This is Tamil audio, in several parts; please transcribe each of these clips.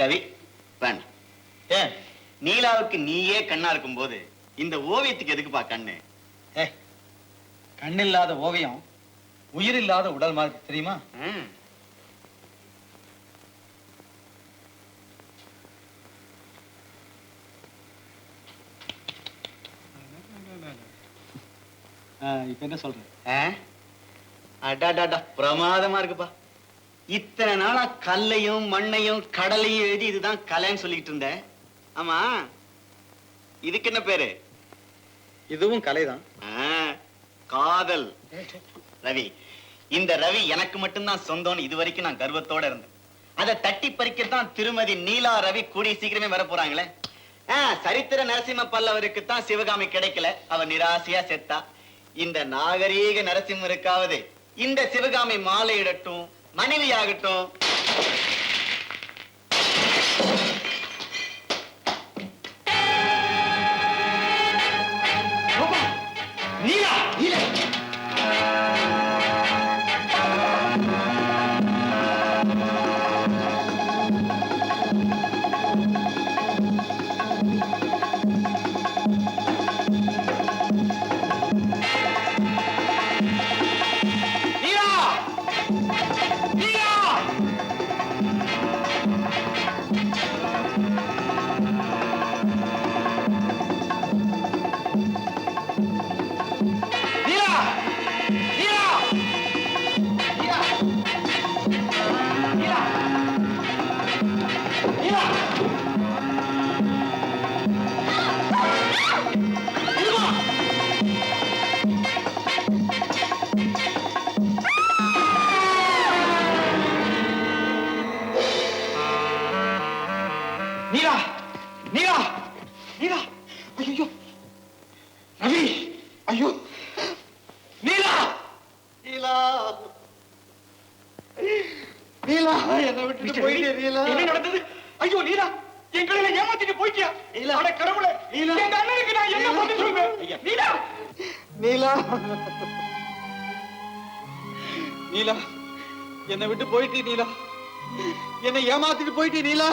ரவி வேண்டாம். ஏன் நீலாவுக்கு நீயே கண்ணா இருக்கும்போது இந்த ஓவியத்துக்கு எதுக்குப்பா கண்ணு? ஏ கண்ணில்லாத ஓவியம் உயிரில்லாத உடல் மாதிரி தெரியுமா. இப்ப என்ன சொல்ற? அடாடாடா பிரமாதமா இருக்குப்பா. இத்தனை நாளா கல்லையும் மண்ணையும் கடலையும் எழுதி இதுதான் கலைன்னு சொல்லிட்டு இருந்தேன் ஆமா? இதுக்கு என்ன பேரு? இதுவும் கலைதான். காதல். ரவி இந்த ரவி எனக்கு மட்டும்தான் சொந்தம்னு இது வரைக்கும் நான் கர்வத்தோட இருந்தேன். அதை தட்டி பறிக்கத்தான் திருமதி நீலா ரவி கூடிய சீக்கிரமே வர போறாங்களே. சரித்திர நரசிம்ம பல்லவருக்கு தான் சிவகாமி கிடைக்கல. அவர் நிராசையா செத்தா. இந்த நாகரீக நரசிம்மருக்காவது இந்த சிவகாமி மாலையிடட்டும் மனைவி ஆகட்டும் என்ன நடந்தது? ஐயோ நீலா எங்களை ஏமாத்திட்டு போயிட்டியா? நீலா. அட கடவுளே நீலா. எங்க அண்ணனுக்கு நான் என்ன பதில் சொல்வேன்? நீலா நீலா என்னை விட்டு போயிட்டு நீலா என்னை ஏமாத்திட்டு போயிட்டு நீலா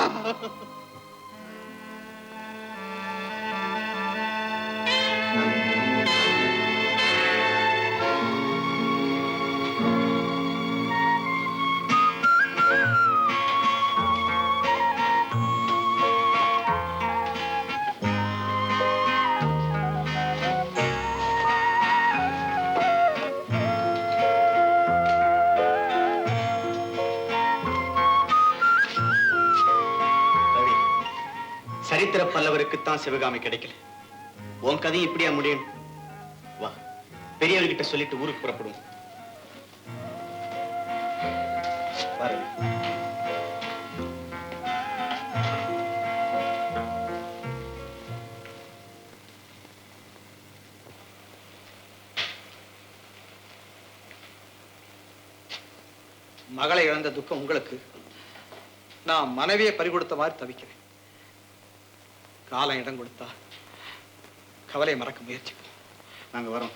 சரித்திர பல்லவருக்குத்தான் சிவகாமி கிடைக்கல. உன் கதையும் இப்படியா முடியும் வா பெரியவர்கிட்ட சொல்லிட்டு ஊருக்கு புறப்படுவோம். மகளை இழந்த துக்கம் உங்களுக்கு. நான் மனைவியை பறிகொடுத்த மாதிரி தவிக்கிறேன். காலம் இடம் கொடுத்தா கவலையை மறக்க முயற்சிப்போம். நாங்க வரோம்.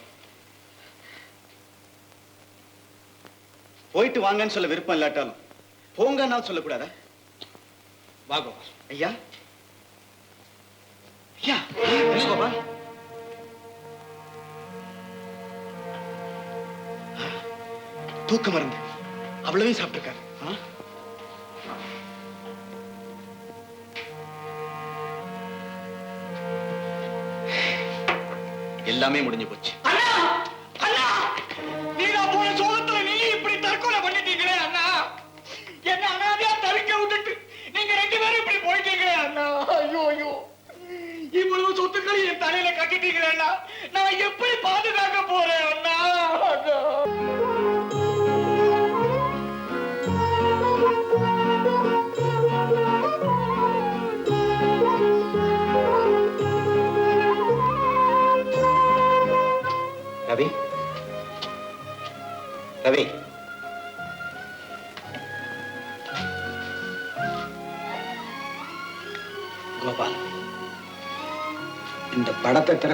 போயிட்டு வாங்கன்னு சொல்ல விருப்பம் இல்லாட்டாலும் போங்கன்னாலும் சொல்லக்கூடாதா? வாகோ ஐயா. ஐயா என்ன தூக்க மருந்து. அவ்வளவையும் சாப்பிட்டுருக்காரு. எல்லாமே முடிஞ்சு போச்சு.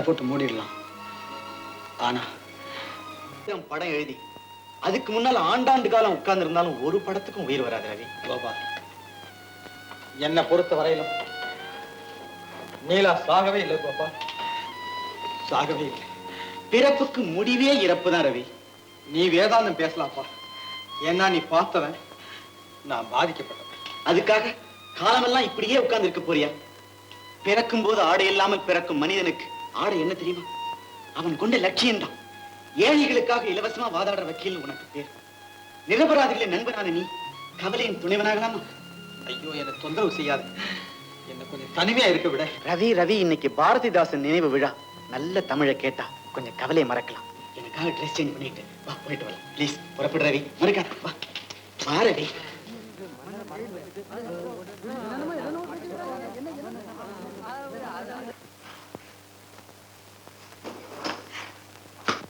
போட்டு மூடிடலாம். ஆனா படம் எழுதி அதுக்கு முன்னால ஆண்டாண்டு காலம் உட்கார்ந்து இருந்தாலும் ஒரு படத்துக்கும் உயிர் வராது ரவி. கோபால் என்னை பொறுத்த வரையிலும் நீலா சாகவே இல்லை கோபால் சாகவே இல்லை. பிறப்புக்கு முடிவே இறப்பு தான் ரவி. நீ வேதாந்தம் பேசலாம்ப்பா. ஏன்னா நீ பார்த்தவன் நான் பாதிக்கப்பட்டவன். அதுக்காக காலமெல்லாம் இப்படியே உட்கார்ந்து இருக்க போறியா? பிறக்கும் போது ஆடை இல்லாமல் பிறக்கும் மனிதனுக்கு ஆடை என்ன தெரியுமா? அவன் கொண்ட லட்சியம்தான். ஏழைகளுக்காக இலவசமா வாதாடுற வக்கீல் உனக்கு பேர். நிரபராதிகளின் நண்பனான நீ கவலையின் துணைவனாகலாமா? ஐயோ என்னை தொந்தரவு செய்யாது. என்னை கொஞ்சம் தனிமையா இருக்க விட. ரவி ரவி இன்னைக்கு பாரதிதாசன் நினைவு விழா. நல்ல தமிழை கேட்டா கொஞ்சம் கவலையை மறக்கலாம். எனக்காக ட்ரெஸ் சேஞ்ச் பண்ணிட்டு வா போயிட்டு வரலாம். ப்ளீஸ் புறப்படு ரவி. மறக்காத வா. வா ரவி.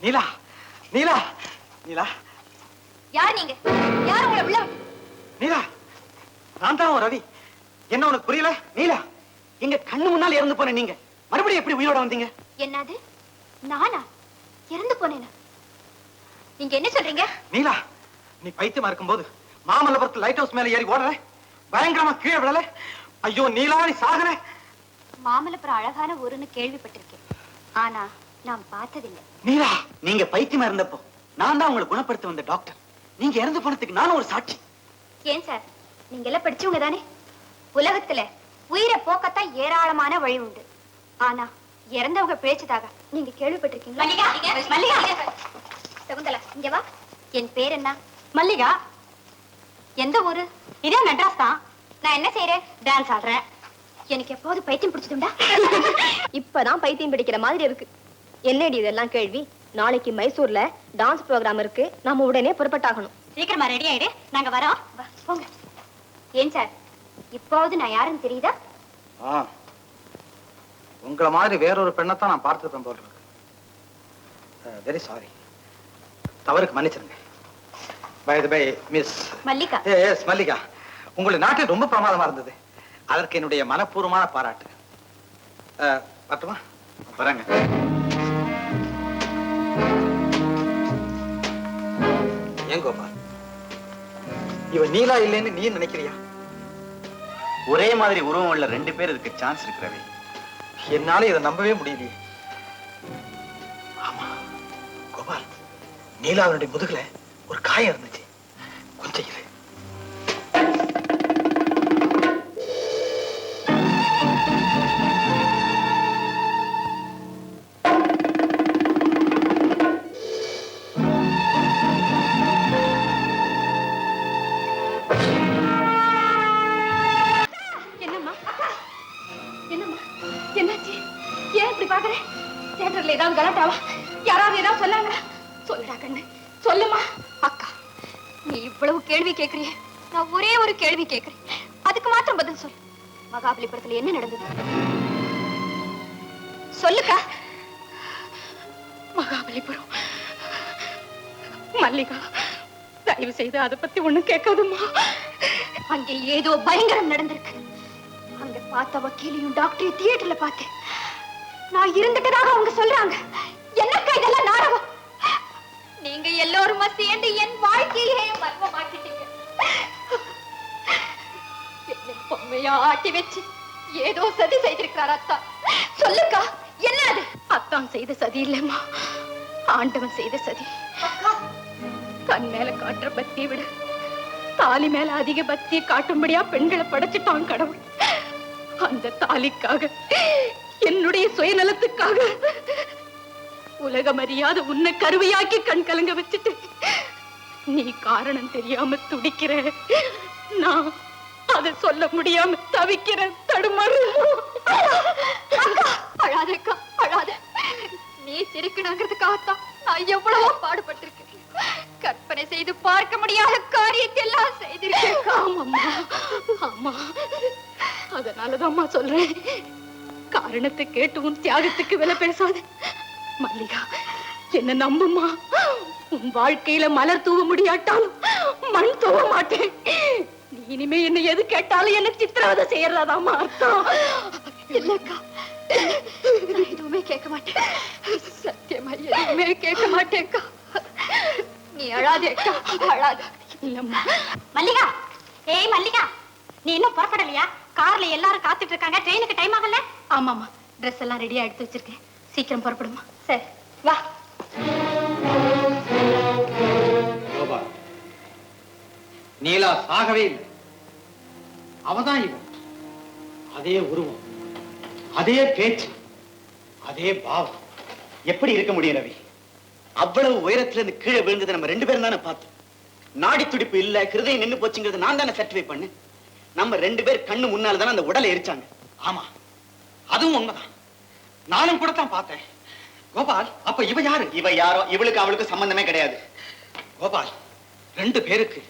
நீலா நீலா நீலா. யார் நீங்க? யார் உங்களை உள்ள நீலா நான் தான் ரவி. என்ன உனக்கு புரியல? நீலா எங்க கண்ணு முன்னால் இறந்து போன நீங்க. மறுபடியும் எப்படி உயிரோட வந்தீங்க? என்னது? நானா? இறந்து போனேனா? நீங்க என்ன சொல்றீங்க? நீலா நீ பைத்தியமா இருக்கும்போது மாமல்லபுரத்து லைட் ஹவுஸ் மேல ஏறி ஓடல? பயங்கரமா கீழே விழல? ஐயோ நீலா நீ சாகல மாமல்லபுரம் அழகான ஊருன்னு கேள்விப்பட்டிருக்கேன். ஆனா நான் பார்த்ததில்லை. நீலா நீங்க பைத்தியமா இருந்தப்போ நான் தான் உங்களை குணப்படுத்த வந்த டாக்டர் நீங்க இறந்து போனதுக்கு நானும் ஒரு சாட்சி. ஏன் சார்? நீங்க எல்லாம் படிச்சவங்க தானே? உலகத்துல உயிரை போக்கத்தான் ஏராளமான வழி உண்டு. ஆனா இறந்தவங்க பிழைச்சதாக நீங்க கேள்விப்பட்டிருக்கீங்களா? மல்லிகா சகுந்தலா இங்க வா. என் பேர் என்ன? மல்லிகா! எந்த ஊரு? இதே மெட்ராஸ் தான். நான் என்ன செய்யறேன் டான்ஸ் ஆடுறேன். எனக்கு எப்போது பைத்தியம் பிடிச்சதுண்டா? இப்பதான் பைத்தியம் பிடிக்கிற மாதிரி இருக்கு. என்னடி இதெல்லாம் கேள்வி. நாளைக்கு மைசூர்ல டான்ஸ் ப்ரோக்ராம் இருக்கு. நாம உடனே புறப்பட்டாகணும். சீக்கிரமா ரெடி ஆயிடு. நாங்க வரோம். வா, போங்க. ஏன் சார்? இப்போது நான் யாருன்னு தெரியுதா? ஆ. உங்களை மாதிரி வேறொரு பெண்ணைத்தான் நான் பார்த்துருப்பேன் போல இருக்கு. வெரி சாரி தவறுக்கு மன்னிச்சிருங்க. Bye bye miss Mallika. Yes Mallika. உங்களுடைய நாட்டில் ரொம்ப பிரமாதமா இருந்தது. அதற்கு என்னுடைய மனப்பூர்வமான பாராட்டு. அஹ், வரட்டுமா? வராங்க. ஏன் கோபால் இவ நீலா இல்லைன்னு நீ நினைக்கிறியா? ஒரே மாதிரி உருவம் உள்ள ரெண்டு பேர் இதுக்கு சான்ஸ் இருக்கு ரவி என்னால இதை நம்பவே முடியலையே. ஆமா. கோபால் நீலாவனுடைய முதுகுல ஒரு காயம் இருந்துச்சு தியேட்டர்ல யாராவது ஏதாவது சொன்னாங்களா? சொல்லுடா கண்ணு. சொல்லுமா அக்கா. நீ இவ்வளவு கேள்வி கேட்கறிய நான் ஒரே ஒரு கேள்வி கேட்கிறேன் அதுக்கு மாத்திரம் பதில் சொல்லு. மகாபலிபுரத்துல என்ன நடந்தது? சொல்லுக்கா. மகாபலிபுரம். மல்லிகா தயவு செய்து அதை பத்தி ஒண்ணும் கேட்காதுமா அங்கே ஏதோ பயங்கரம் நடந்திருக்கு. அங்க பார்த்த வக்கீலையும் டாக்டரையும் தியேட்டர்ல பார்த்தேன். நான் இருந்துட்டதாக அவங்க சொல்றாங்க. என்னக்கா இதெல்லாம் நாடகம்? நீங்க எல்லோருமா சேர்ந்து என் வாழ்க்கையே மர்மமாக்கிட்டீங்க. என்னை பொம்மையா ஆட்டி வச்சு ஏதோ சதி செய்திருக்கிறார் அத்தா. சொல்லுக்கா என்ன அது? அத்தான் செய்த சதி இல்லம்மா. ஆண்டவன் செய்த சதி. கண் மேல காட்டுற பக்தியை விட. தாலி மேல அதிக பக்தியை காட்டும்படியா பெண்களை படைச்சிட்டான் கடவுள். அந்த தாலிக்காக என்னுடைய சுயநலத்துக்காக உலகம் அறியாத உன்னை கருவையாக்கி கண் கலங்க வச்சுட்டு நீ காரணம் தெரியாம துடிக்கிற. நான் அதை சொல்ல முடியாம தவிக்கிற தடுமாறு. அழாதக்கா அழாத. நீ சிரிக்கணுங்கிறதுக்காகத்தான் நான் எவ்வளவோ பாடுபட்டிருக்கேன். கற்பனை செய்து பார்க்க முடியாத காரியத்தை எல்லாம் செய்திருக்கேன் ஆமாம்மா ஆமா. அதனாலதாம்மா சொல்றேன். காரணத்தை கேட்டு உன் தியாகத்துக்கு விலை பேசாத. மல்லிகா என்ன நம்புமா? உன் வாழ்க்கையில மலர் தூவ முடியாட்டாலும் மண் தூவ மாட்டேன். நீ இனிமே என்ன எது கேட்டாலும் என்ன சித்திரவதை செய்யறதாமா அர்த்தம். இல்லக்கா எதுவுமே கேட்க மாட்டேன். சத்தியமா எதுவுமே கேட்க மாட்டேன்க்கா. நீ அழாதேக்கா அழாத. இல்லம்மா. மல்லிகா ஏய் மல்லிகா நீ இன்னும் புறப்படலையா? கார்ல எல்லாரும் காத்துட்டு இருக்காங்க ட்ரெயினுக்கு டைம் ஆகல? ஆமாமா ட்ரெஸ் எல்லாம் ரெடியா எடுத்து வச்சிருக்கேன். சீக்கிரம் புறப்படுமா? சரி வா. கோபால் நீலா சாகவே இல்லை. அவதான் இவன். அதே உருவம் அதே பேச்சு அதே பாவம். எப்படி இருக்க முடியும் ரவி? அவ்வளவு உயரத்துல இருந்து கீழே விழுந்ததை நம்ம ரெண்டு பேரும் தானே பார்த்தோம். நாடி துடிப்பு இல்ல கிருதயம் நின்று போச்சுங்கிறது நான் தானே சர்டிஃபை பண்ணு நம்ம ரெண்டு பேர் கண்ணு முன்னால தானே அந்த உடலை எரிச்சாங்க. ஆமா அதுவும் உண்மைதான். நானும் கூட தான் பார்த்தேன். கோபால் அப்ப இவ யாரு? இவ யாரோ? இவளுக்கு அவளுக்கு சம்பந்தமே கிடையாது. கோபால் ரெண்டு பேருக்கு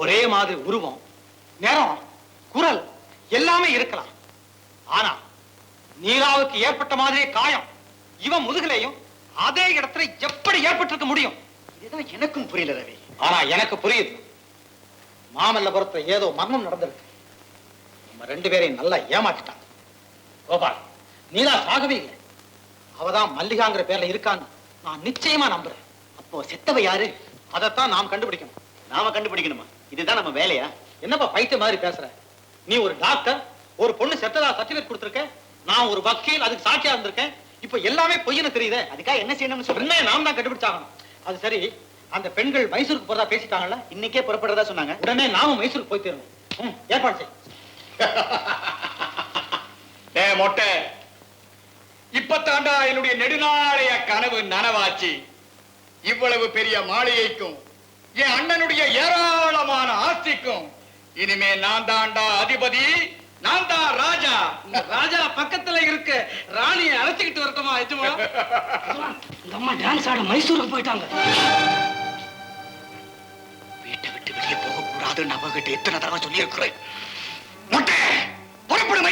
ஒரே மாதிரி உருவம் நிறம் குரல் எல்லாமே இருக்கலாம். ஆனா நீலாவுக்கு ஏற்பட்ட மாதிரியே காயம் இவன் முதுகுலையும் அதே இடத்துல எப்படி ஏற்பட்டிருக்க முடியும்? இதுதான் எனக்கும் புரியல ரவி. ஆனா எனக்கு புரியுது. மாமல்லபுரத்துல ஏதோ மர்மம் நடந்திருக்கு. நம்ம ரெண்டு பேரையும் நல்லா ஏமாத்திட்டான் கோபால் நீலா சாகவே இல்லை. அவதான் மல்லிகாங்கிற பேர்ல இருக்கான்னு நான் நிச்சயமா நம்புறேன். அப்போ செத்தவ யாரு? அதைத்தான் நாம் கண்டுபிடிக்கணும். நாம கண்டுபிடிக்கணுமா? இதுதான் நம்ம வேலையா? என்னப்பா பைத்திய மாதிரி பேசுற? நீ ஒரு டாக்டர் ஒரு பொண்ணு செத்ததா சர்டிபிகேட் கொடுத்துருக்க? நான் ஒரு வக்கீல் அதுக்கு சாட்சியா இருந்திருக்கேன். இப்ப எல்லாமே பொய்யனு தெரியுதே அதுக்காக என்ன செய்யணும்னு சொல்றேன் நாம் தான் கண்டுபிடிச்சாகணும். அது சரி அந்த பெண்கள் மைசூருக்கு போறதா பேசிட்டாங்கல்ல இன்னைக்கே புறப்படுறதா சொன்னாங்க. உடனே நாமும் மைசூருக்கு போய் தருவோம் ஏற்பாடு செய். மொட்டை இப்பத்தாண்டா என்னுடைய நெடுநாளைய கனவு நனவாச்சு. இவ்வளவு பெரிய மாளிகைக்கும் என் அண்ணனுடைய ஏராளமான ஆஸ்திக்கும் இனிமே நான் தாண்டா அதிபதி நான் தான் ராஜா. ராஜா பக்கத்துல இருக்க ராணியை அழைச்சிக்கிட்டு வரட்டுமா எஜமா? இந்த அம்மா டான்ஸ் ஆட மைசூருக்கு போயிட்டாங்க. வீட்டை விட்டு வெளியே போக கூடாதுன்னு அவகிட்ட எத்தனை தடவை சொல்லி இருக்கிறேன்